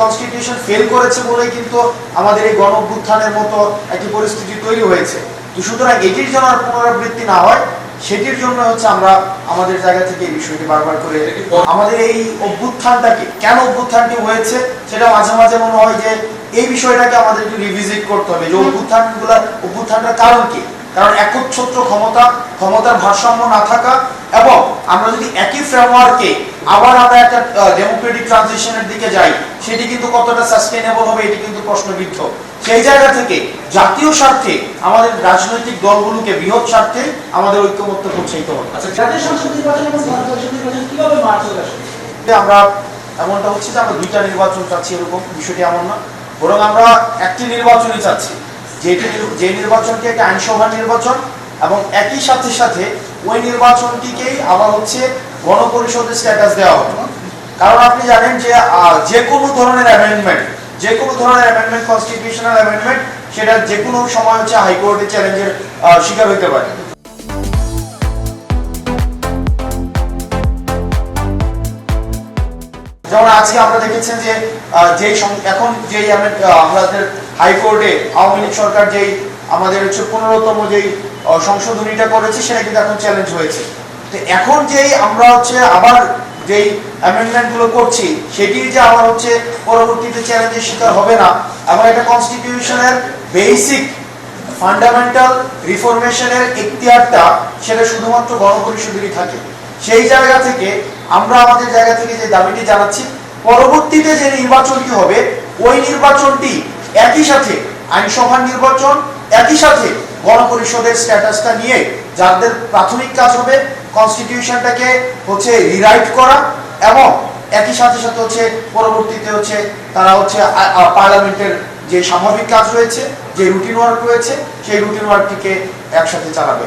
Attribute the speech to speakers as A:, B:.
A: Constitution fail করেছে বলেই কিন্তু আমাদের এই গণ অভ্যুত্থানের মতো একটি পরিস্থিতি তৈরি হয়েছে। তো সুতরাং এটির যেন আর পুনরাবৃত্তি না হয় সেটির জন্য হচ্ছে আমরা আমাদের জায়গা থেকে এই বিষয়টি বারবার করে আমাদের এই অভ্যুত্থানটাকে কেন অভ্যুত্থানটি হয়েছে? সেটা মাঝে মাঝে মনে হয় যে এই বিষয়টাকে আমাদের একটু রিভিজিট করতে হবে। যে অভ্যুত্থানগুলো অভ্যুত্থানটার কারণ কি? কারণ একচ্ছত্র ক্ষমতা ক্ষমতার ভারসাম্য না থাকা এবং আমরা যদি একই ফ্রেমওয়ার্কে আবার আমরা একটা ডেমোক্রেটিক ট্রানজিশনের দিকে যাই সেটি কিন্তু কতটা সাস্টেইনেবল হবে এটি কিন্তু প্রশ্নবিদ্ধ। সেই জায়গা থেকে জাতীয় স্বার্থে আমাদের রাজনৈতিক দলগুলোকে বৃহৎ স্বার্থে আমাদের ঐক্যমত্য পৌঁছাইতে হবে।
B: আচ্ছা জাতীয় সংসদ কীভাবে মার্চ হয়ে আসে
A: আমরা এমনটা হচ্ছে যে আমরা দুইটা নির্বাচন চাচ্ছি এরকম বিষয়টি এমন না। বরং আমরা একটি নির্বাচনই চাচ্ছি যেটি যে নির্বাচনটি একটা আইনসভা নির্বাচন এবং একই সাথে সাথে ওই নির্বাচনটিকেই আবার হচ্ছে গণপরিষদের স্ট্যাটাস দেওয়া হবে। কারণ আপনি জানেন যে যে কোনো ধরনের অ্যামেন্ডমেন্ট যে কোনো ধরনের অ্যামেন্ডমেন্ট কনস্টিটিউশনাল অ্যামেন্ডমেন্ট সেটা যে কোনো সময় হচ্ছে হাইকোর্টে চ্যালেঞ্জের শিকার হতে পারে। যেমন আজকে আমরা দেখেছেন যে যেই এখন যেই আমাদের হাইকোর্টে আওয়ামী লীগ সরকার যেই আমাদের হচ্ছে পনেরোতম যেই সংশোধনীটা করেছে, সেটা কিন্তু এখন চ্যালেঞ্জ হয়েছে। এখন যেই আমরা হচ্ছে আবার যেই অ্যামেন্ডমেন্টগুলো করছি, সেটির যে আবার হচ্ছে পরবর্তীতে চ্যালেঞ্জের শিকার হবে না। এবং এটা কনস্টিটিউশনের বেসিক ফান্ডামেন্টাল রিফরমেশনের এখতিয়ারটা সেটা শুধুমাত্র গণপরিষদেরই থাকে। সেই জায়গা থেকে আমরা আমাদের জায়গা থেকে যে দাবিটি জানাচ্ছি, পরবর্তীতে যে নির্বাচনটি হবে, ওই নির্বাচনটি একই সাথে আইনসভার নির্বাচন, একই সাথে গণপরিষদের স্ট্যাটাসটা নিয়ে যাদের প্রাথমিক কাজ হবে কনস্টিটিউশনটাকে হচ্ছে রিরাইট করা এবং একই সাথে সাথে হচ্ছে পরবর্তীতে হচ্ছে তারা হচ্ছে পার্লামেন্টের যে স্বাভাবিক কাজ রয়েছে, যে রুটিন ওয়ার্ক রয়েছে, সেই রুটিন ওয়ার্কটিকে একসাথে চালাবে।